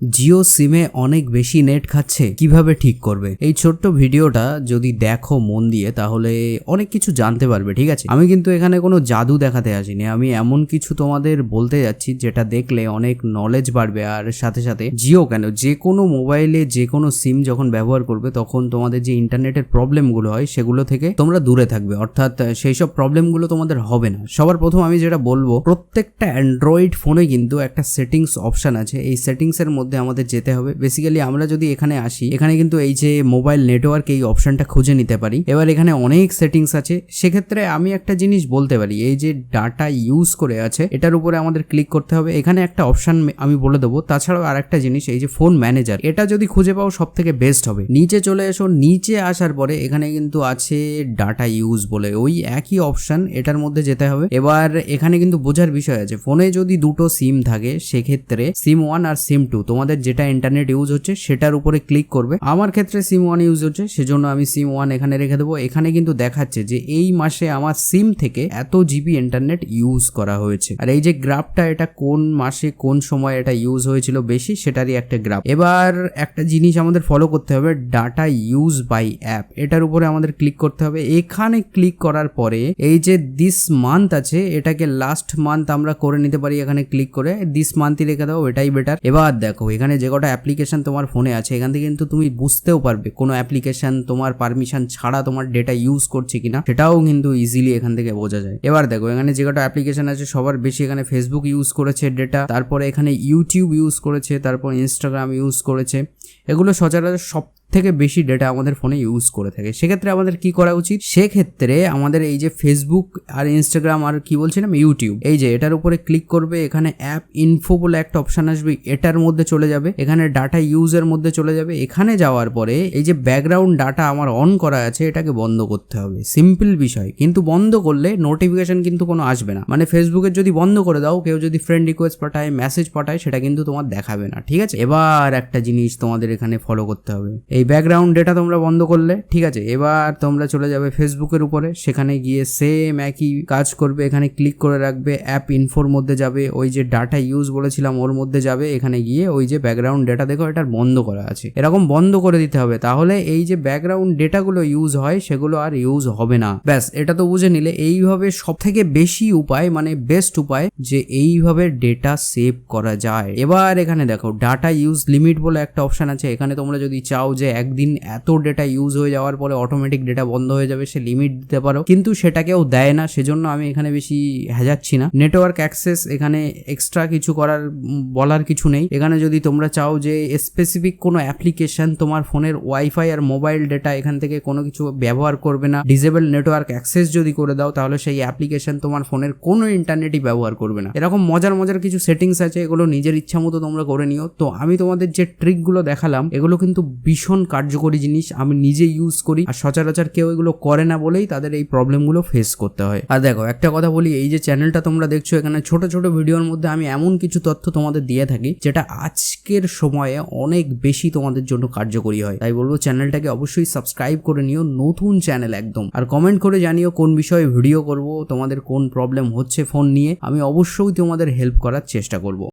জিও সিমে অনেক বেশি নেট খাচ্ছে, কীভাবে ঠিক করবে? এই ছোট্ট ভিডিওটা যদি দেখো মন দিয়ে, তাহলে অনেক কিছু জানতে পারবে, ঠিক আছে? আমি কিন্তু এখানে কোনো জাদু দেখাতে আসিনি। আমি এমন কিছু তোমাদের বলতে যাচ্ছি, যেটা দেখলে অনেক নলেজ বাড়বে, আর সাথে সাথে জিও কেন? যে কোনো মোবাইলে যে কোনো সিম যখন ব্যবহার করবে, তখন তোমাদের যে ইন্টারনেটের প্রবলেমগুলো হয়, সেগুলো থেকে তোমরা দূরে থাকবে। অর্থাৎ সেই সব প্রবলেমগুলো তোমাদের হবে না। সবার প্রথম আমি যেটা বলব, প্রত্যেকটা অ্যান্ড্রয়েড ফোনে কিন্তু একটা সেটিংস অপশন আছে। এই সেটিংসের মধ্যে আমাদের যেতে হবে। বেসিক্যালি আমরা যদি এখানে আসি, এখানে কিন্তু এই যে মোবাইল নেটওয়ার্ক এই অপশনটা খুঁজে নিতে পারি। এবার এখানে অনেক সেটিংস আছে। সেক্ষেত্রে আমি একটা জিনিস বলতে পারি, এই যে ডাটা ইউজ করে আছে, এটার উপরে আমাদের ক্লিক করতে হবে। এখানে একটা অপশন আমি বলে দেবো। তাছাড়াও আর একটা জিনিস, এই যে ফোন ম্যানেজার এটা যদি খুঁজে পাও সব থেকে বেস্ট হবে। নিচে চলে এসো, নিচে আসার পরে এখানে কিন্তু আছে ডাটা ইউজ বলে। ওই একই অপশন এটার মধ্যে যেতে হবে। এবার এখানে কিন্তু বোঝার বিষয় আছে ফোনে যদি দুটো সিম থাকে, সেক্ষেত্রে সিম ওয়ান আর সিম টু তোমাদের যেটা ইন্টারনেট ইউজ হচ্ছে সেটার উপরে ক্লিক করবে। আমার ক্ষেত্রে সিম ওয়ান ইউজ হচ্ছে, সেজন্য আমি সিম ওয়ান এখানে রেখে দেবো। এখানে কিন্তু দেখাচ্ছে যে এই মাসে আমার সিম থেকে এত জিবি ইন্টারনেট ইউজ করা হয়েছে। আর এই যে গ্রাফটা এটা কোন মাসে কোন সময় এটা ইউজ হয়েছিল বেশি, সেটারই একটা গ্রাফ এবার একটা জিনিস আমাদের ফলো করতে হবে ডাটা ইউজ বাই অ্যাপ এটার উপরে আমাদের ক্লিক করতে হবে। এখানে ক্লিক করার পরে এই যে দিস মান্থ আছে, এটাকে লাস্ট মান্থ আমরা করে নিতে পারি এখানে ক্লিক করে। দিস মান্থই রেখে দাও, এটাই বেটার এবার দেখো এখানে যে কটা অ্যাপ্লিকেশান তোমার ফোনে আছে, এখান থেকে কিন্তু তুমি বুঝতেও পারবে কোনো অ্যাপ্লিকেশান তোমার পারমিশন ছাড়া তোমার ডেটা ইউজ করছে কিনা, সেটাও কিন্তু ইজিলি এখান থেকে বোঝা যায়। এবার দেখো, এখানে যে কটা অ্যাপ্লিকেশান আছে, সবার বেশি এখানে ফেসবুক ইউজ করেছে ডেটা তারপরে এখানে ইউটিউব ইউজ করেছে, তারপর ইনস্টাগ্রাম ইউজ করেছে। এগুলো সচরাচর সব থেকে বেশি ডেটা আমাদের ফোনে ইউজ করে থাকে। সেক্ষেত্রে আমাদের কি করা উচিত? সেক্ষেত্রে আমাদের এই যে ফেসবুক আর ইনস্টাগ্রাম আর কি বলছিলাম? ইউটিউব এই যে এটার উপরে ক্লিক করবে, এখানে অ্যাপ ইনফো বলে একটা অপশন আসবে, এটার মধ্যে চলে যাবে, এখানে ডাটা ইউজের মধ্যে চলে যাবে। এখানে যাওয়ার পরে এই যে ব্যাকগ্রাউন্ড ডাটা আমার অন করা আছে, এটাকে বন্ধ করতে হবে। সিম্পল বিষয়। কিন্তু বন্ধ করলে নোটিফিকেশন কিন্তু কোনো আসবে না। মানে ফেসবুকের যদি বন্ধ করে দাও, কেউ যদি ফ্রেন্ড রিকোয়েস্ট পাঠায় মেসেজ পাঠায়, সেটা কিন্তু তোমার দেখাবে না। ঠিক আছে? এবার একটা জিনিস তোমাদের এখানে ফলো করতে হবে। এই ব্যাকগ্রাউন্ড ডেটা তোমরা বন্ধ করলে, ঠিক আছে? এবার তোমরা চলে যাবে ফেসবুকের উপরে, সেখানে গিয়ে সেম একই কাজ করবে, এখানে ক্লিক করে রাখবে অ্যাপ ইনফোর মধ্যে যাবে, ওই যে ডাটা ইউজ বলেছিলাম ওর মধ্যে যাবে, এখানে গিয়ে ওই যে ব্যাকগ্রাউন্ড ডেটা দেখো এটা বন্ধ করা আছে। এরকম বন্ধ করে দিতে হবে, তাহলে এই যে ব্যাকগ্রাউন্ড ডেটাগুলো ইউজ হয়, সেগুলো আর ইউজ হবে না। ব্যাস, এটা তো বুঝে নিলে এইভাবে সব থেকে বেশি উপায় মানে বেস্ট উপায়, যে এইভাবে ডেটা সেভ করা যায়। এবার এখানে দেখো ডাটা ইউজ লিমিট বলে একটা অপশন আছে, এখানে তোমরা যদি চাও যে একদিন এত ডেটা ইউজ হয়ে যাওয়ার পরে অটোমেটিক ডেটা বন্ধ হয়ে যাবে, সে লিমিট দিতে পারো। কিন্তু সেটাকেও দেয় না, সেজন্য আমি এখানে বেশি হাজাচ্ছি না। নেটওয়ার্ক অ্যাক্সেস এখানে এক্সট্রা কিছু করার বলার কিছু নেই। এখানে যদি তোমরা চাও যে স্পেসিফিক কোনো অ্যাপ্লিকেশন তোমার ফোনের ওয়াইফাই আর মোবাইল ডেটা এখান থেকে কোনো কিছু ব্যবহার করবে না ডিজেবল নেটওয়ার্ক অ্যাক্সেস যদি করে দাও, তাহলে সেই অ্যাপ্লিকেশন তোমার ফোনের কোনো ইন্টারনেটই ব্যবহার করবে না। এরকম মজার মজার কিছু সেটিংস আছে, এগুলো নিজের ইচ্ছা মতো তোমরা করে নিও। তো আমি তোমাদের যে ট্রিকগুলো দেখালাম, এগুলো কিন্তু ভীষণ কার্যকরী জিনিস আমি নিজে ইউজ করি। আর সচরাচর কেউ এগুলো করে না বলেই তাদের এই প্রবলেমগুলো ফেস করতে হয়। আর দেখো, একটা কথা বলি, এই যে চ্যানেলটা তোমরা দেখছ, এখানে ছোট ছোট ভিডিওর মধ্যে আমি এমন কিছু তথ্য তোমাদের দিয়ে থাকি, যেটা আজকের সময়ে অনেক বেশি তোমাদের জন্য কার্যকরী হয়। তাই বলব চ্যানেলটাকে অবশ্যই সাবস্ক্রাইব করে নিও, নতুন চ্যানেল একদম। আর কমেন্ট করে জানিও কোন বিষয়ে ভিডিও করব, তোমাদের কোন প্রবলেম হচ্ছে ফোন নিয়ে, আমি অবশ্যই তোমাদের হেল্প করার চেষ্টা করব।